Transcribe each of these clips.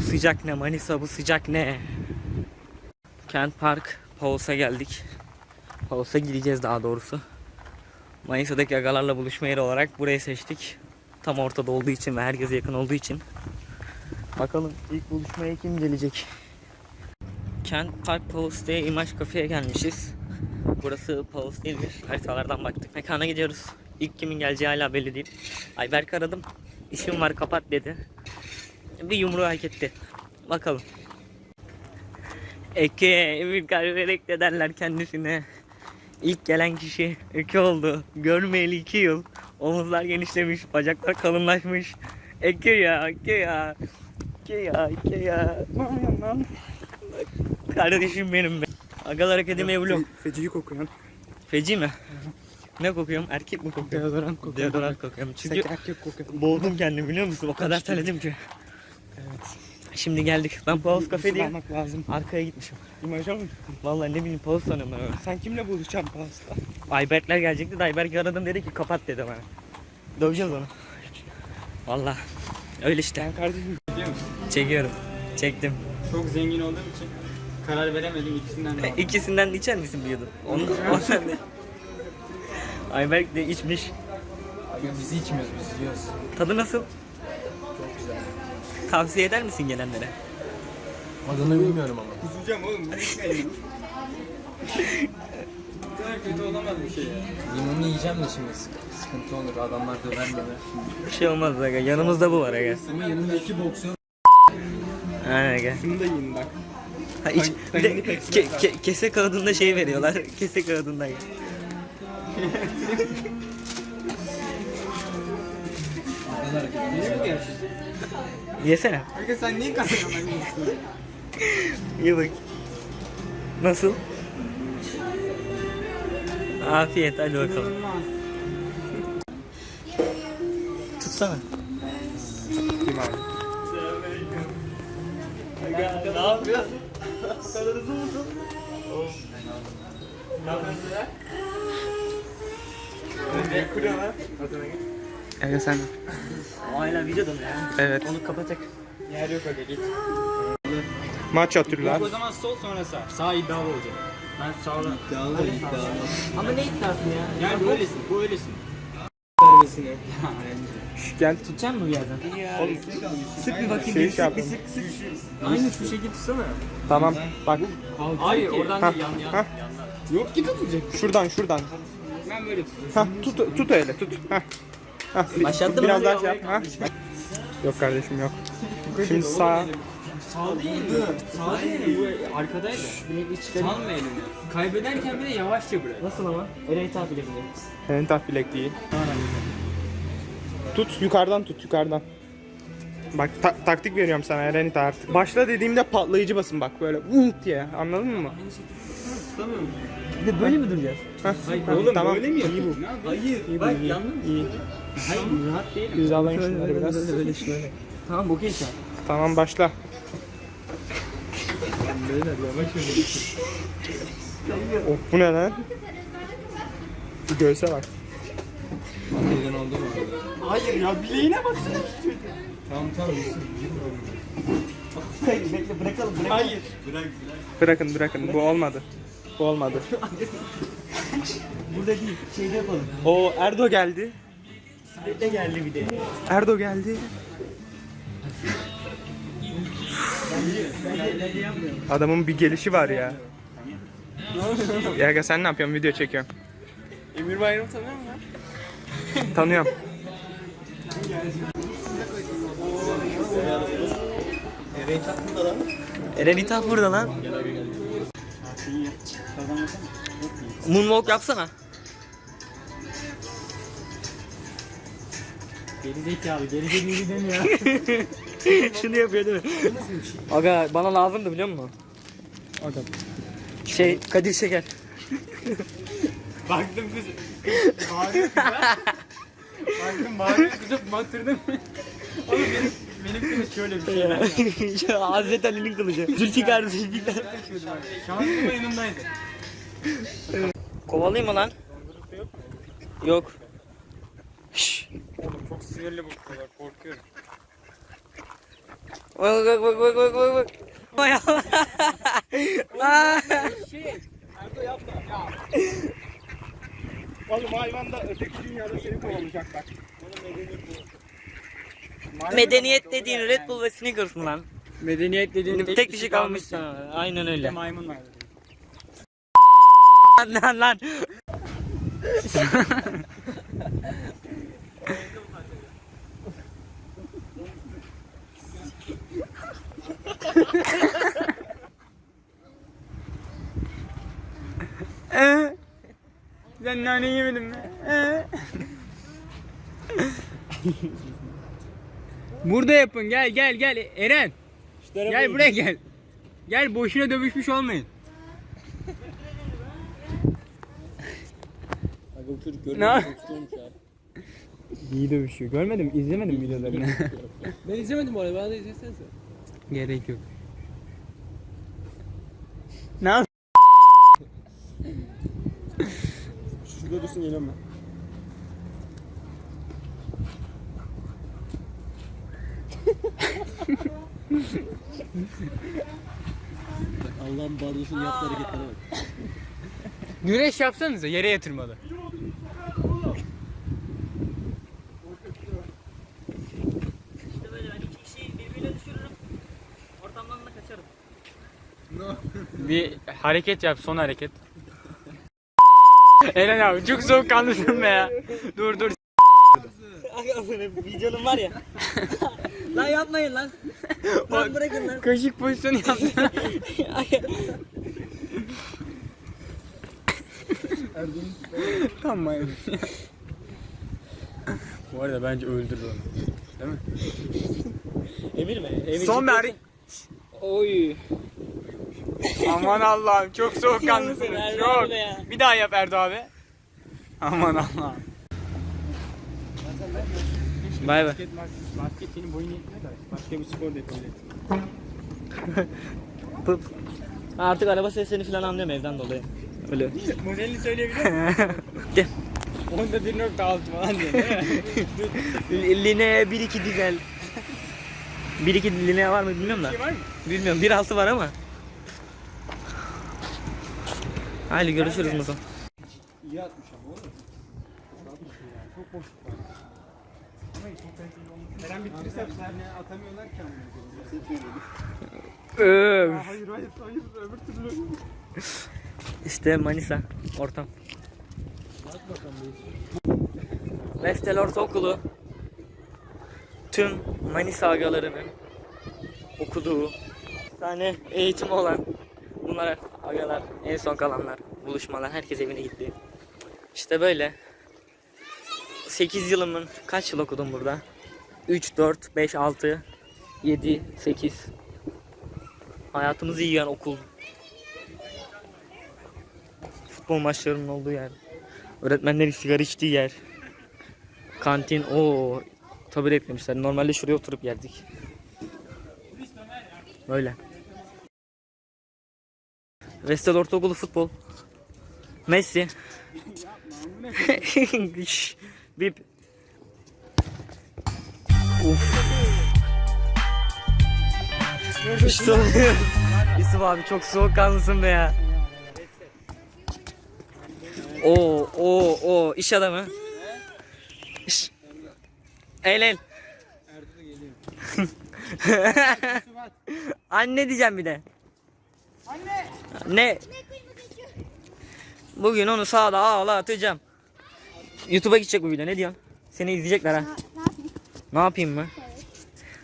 Sıcak ne Manisa bu sıcak ne? Kent Park Paus'a geldik. Paus'a gideceğiz daha doğrusu. Manisa'daki agalarla buluşma yeri olarak burayı seçtik. Tam ortada olduğu için ve herkese yakın olduğu için. Bakalım ilk buluşmaya kim gelecek? Kent Park Paus diye imaj kafeye gelmişiz. Burası Paus değildir. Haritalardan baktık. Mekana gidiyoruz. İlk kimin geleceği hala belli değil. Ayberk aradım. İşim var kapat dedi. Bir yumruğu hak etti. Bakalım. Eke bir kalberek de derler kendisine. İlk gelen kişi Eke oldu. Görmeyeli iki yıl. Omuzlar genişlemiş, bacaklar kalınlaşmış. Eke ya, Eke ya. Eke ya, Eke ya. Kardeşim benim be. Agalar Akademi Evlum. Feciyi kokuyor. Feci mi? Ne kokuyorum? Erkek mi kokuyorum? Deodorant kokuyor. Deodorant kokuyorum. Çünkü erkek kokuyor. boğdum kendimi biliyor musun? O kadar terledim ki. Şimdi geldik. Ben Paus Kafe Cafe diyeyim. almak lazım. Arkaya gitmişim. İmaja mı? Vallahi ne bileyim Paus sanıyorum ben öyle. Sen kimle buluşacaksın pasta? Ayberkler gelecekti de Ayberk'i aradım dedi ki kapat dedi bana. Döveceğiz onu. Vallahi öyle işte. Ben kardeşim biliyor musun? Çekiyorum. Çektim. Çok zengin olduğum için karar veremedim ikisinden de. İkisinden de içer misin bir yudum? Onu, ondan da. Ayberk de içmiş. Biz içmiyoruz biz yiyoruz. Tadı nasıl? Tavsiye eder misin gelenlere? Adını bilmiyorum ama. Kusacağım oğlum bu kadar kötü olamaz bir şey ya. Limonunu yiyeceğim de şimdi sık- sıkıntı olur. Adamlar döver döver. Bir şey olmaz aga. Yanımızda bu var aga. Ama yanında iki boksiyon. Aynen aga. Şunu da yiyin bak. Ha, iç, bir de ke- ke- kese kağıdında şey veriyorlar. Kese kağıdında. Yesene. Kanka sen niye yiyorsun? İyi bak. Nasıl? Afiyet hadi bakalım. Tutsana. Kim abi? ne yapıyorsun? Kadar hızlı mısın? Ne yapıyorsun ya? Ne kuruyorlar? Kanka sen. Hala videoda mı ya? Evet. Onu kapatak. Yer yok aga git. Maç atıyorlar. O zaman sol sonra sağ. Sağ iddialı olacak. Ben sağla. İddialı iddialı. Ama ne iddiası ya? Yani bu öylesin, bu öylesin. Vermesine. Şş, gel tut. Tutacak mı bir yerden? Oğlum, Sık bir bakayım. Şey bir sık bir sık sık. Aynı şu şekilde tutsana. Tamam bak. Hayır oradan Hah, değil yan yan. hah. Yok ki tutacak. Şuradan şuradan. Ben böyle tutuyorum. Tut tut öyle tut. Ha. Başlattın mı? Biraz daha şey yap. Ha. Yok kardeşim yok. Şimdi sağ. Sağ değil. Sağ değil. Bu arkadaydı. Salma elini. Kaybederken bile yavaşça bırak. Nasıl ama? Ereği takip ediyor. Senin tah bilekliği. Tut yukarıdan tut yukarıdan. Bak ta- taktik veriyorum sana Erenit artık. Başla dediğimde patlayıcı basın bak böyle vınt diye anladın mı? Bir de böyle mi duracağız? Heh, Oğlum tamam. böyle mi İyi bu. yapıyorsun? Hayır. İyi bu, Bak iyi. yandın mı? İyi. Hayır rahat değilim. Hizalayın şunları biraz. böyle şöyle. Tamam bu geç abi. Tamam başla. Oh bu ne lan? Bu göğse bak. Neden oldu mu? Hayır ya bileğine baksana. Tamam tamam. Hayır bekle bırakalım bırakalım. Hayır. Bırakın bırakın bu olmadı. Bu olmadı. Burada değil şeyde yapalım. O Erdo geldi. Bisikletle geldi bir de. Erdo geldi. Adamın bir gelişi var ya. Ya aga sen ne yapıyorsun? Video çekiyorum. Emir Bayram tanıyor musun? Tanıyorum. Eren İtaf burada lan. Moonwalk yapsana. Geri zekalı, geri zekalı demiyor. Şunu yapıyor değil mi? Aga bana lazımdı biliyor musun? Aga. Şey Kadir Şeker. Baktım kız. Kız bağırıyor kıza. Baktım bağırıyor kıza batırdım. Oğlum benim, benim kız şöyle bir şey. ya Hazreti Ali'nin kılıcı. Zülfikar Zülfikar. Şansım yanımdaydı. Kovalayayım mı lan? Yok. Çok sinirli bu kadar korkuyorum. Bak bak bak bak bak bak bak. Vay Allah. Aa. Oğlum hayvan da öteki dünyada seni kovalayacak bak. Medeniyet dediğin Red Bull ve Snickers mı lan? Medeniyet dediğin Tek, dişi kalmış sana. Aynen öyle. maymun var. lan lan. Ee? Sen nane yemedin mi? Ee? Burada yapın gel gel gel Eren. Gel buraya gel. Gel boşuna dövüşmüş olmayın. Ne İyi dövüşüyor. İzlemedin mi videolarını? Ben izlemedim orayı, bana da izlesene sen. Gerek yok. Ne yap? Şurada dursun geliyorum ben. Allah'ın bardosunu yaptığı hareketlere bak. Güreş yapsanıza yere yatırmalı. İşte böyle ben iki kişiyi birbirine düşürürüm. Ortamdan da kaçarım. Bir hareket yap son hareket. Eren abi çok soğukkanlısın be ya. Dur dur. Videonun var ya. lan yapmayın lan. Lan bırakın lan. Kaşık pozisyonu yaptı. tamam. Bu arada bence öldürür onu. Değil mi? Emir mi? Emir Son bir hareket. Oy. Aman Allah'ım çok soğukkanlısınız. Çok. Bir daha yap Erdo abi. Aman Allah'ım. Bay bay. Basket, senin boyun yetmiyor da başka bir spor da yapabilirsin. Artık araba seslerini falan anlıyorum evden dolayı. Öyle. Modelini söyleyebilir misin? De. Onda 1.6 falan diyor değil mi? Line 1-2 dizel. 1-2 line var mı bilmiyorum da. şey var mı? Bilmiyorum 1.6 var ama. Haydi görüşürüz Musa. İyi atmış ama oğlum. Eren bitirirse sefer. Atamıyorlar ki. Öf. Hayır hayır hayır öbür türlü. İşte Manisa ortam. Vestel Ortaokulu tüm Manisa agalarının okuduğu tane eğitimi olan bunlar agalar en son kalanlar buluşmalar herkes evine gitti. İşte böyle 8 yılımın kaç yıl okudum burada? 3, 4, 5, 6, 7, 8 Hayatımızı yiyen okul Futbol maçlarının olduğu yer Öğretmenlerin sigara içtiği yer Kantin o tabi eklemişler. Normalde şuraya oturup yerdik. Böyle. Vestel Ortaokulu futbol. Messi. Bip. Uf. İşte Yusuf abi çok soğukkanlısın be ya. Oo o o iş adamı. İş. El el. Anne diyeceğim bir de. Anne. Ne? Bugün onu sağda ağlatacağım. YouTube'a gidecek bu video ne diyorsun? Seni izleyecekler ha. Ne yapayım mı?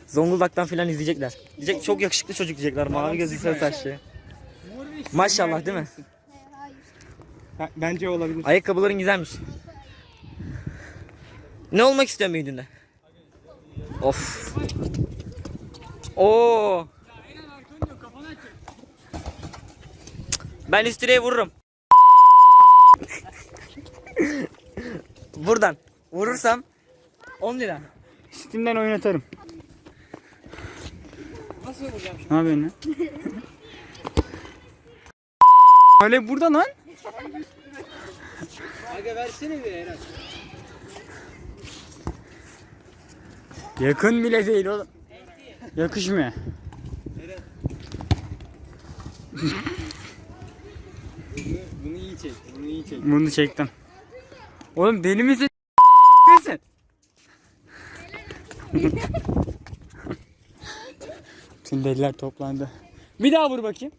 Zonguldak'tan filan izleyecekler. Diyecek çok yakışıklı çocuk diyecekler. Mavi gözlü sarı saçlı. Maşallah değil mi? Ben- Bence olabilir. Ayakkabıların güzelmiş. Ne olmak istiyorsun büyüdüğünde? Of. Oo. Ben üst direğe vururum. Buradan vurursam 10 lira. Steam'den oynatarım. Nasıl vuracağım Ne yapıyorsun lan? Öyle burada lan. Aga versene bir Eren. Yakın bile değil oğlum. Yakışmıyor. Bunu iyi çek. Bunu iyi çek. Bunu çektim. Oğlum deli misin? misin? Bütün deliler toplandı. Bir daha vur bakayım.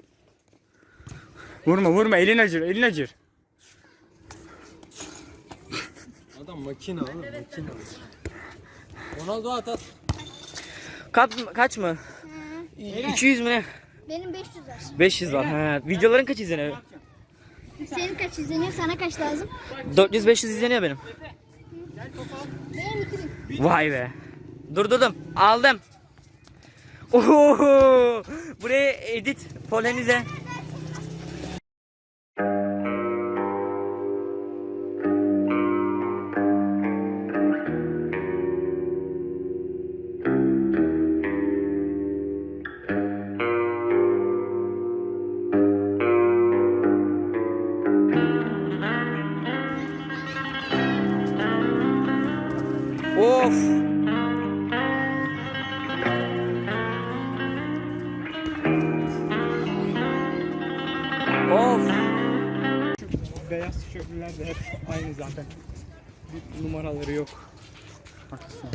Vurma vurma elin acır elin acır. Adam makine oğlum makine. Ronaldo at at. Kaç, kaç mı? 200 mü ne? Benim 500 var. 500 var. Ha. Videoların kaç izleniyor? Senin kaç izleniyor? Sana kaç lazım? 400-500 izleniyor benim. Benim 2000. Vay be. Durdurdum. Aldım. Oho! Buraya edit polenize. Of! Of! Beyaz tişörtliler de hep aynı zaten. Bir numaraları yok. Haklısın.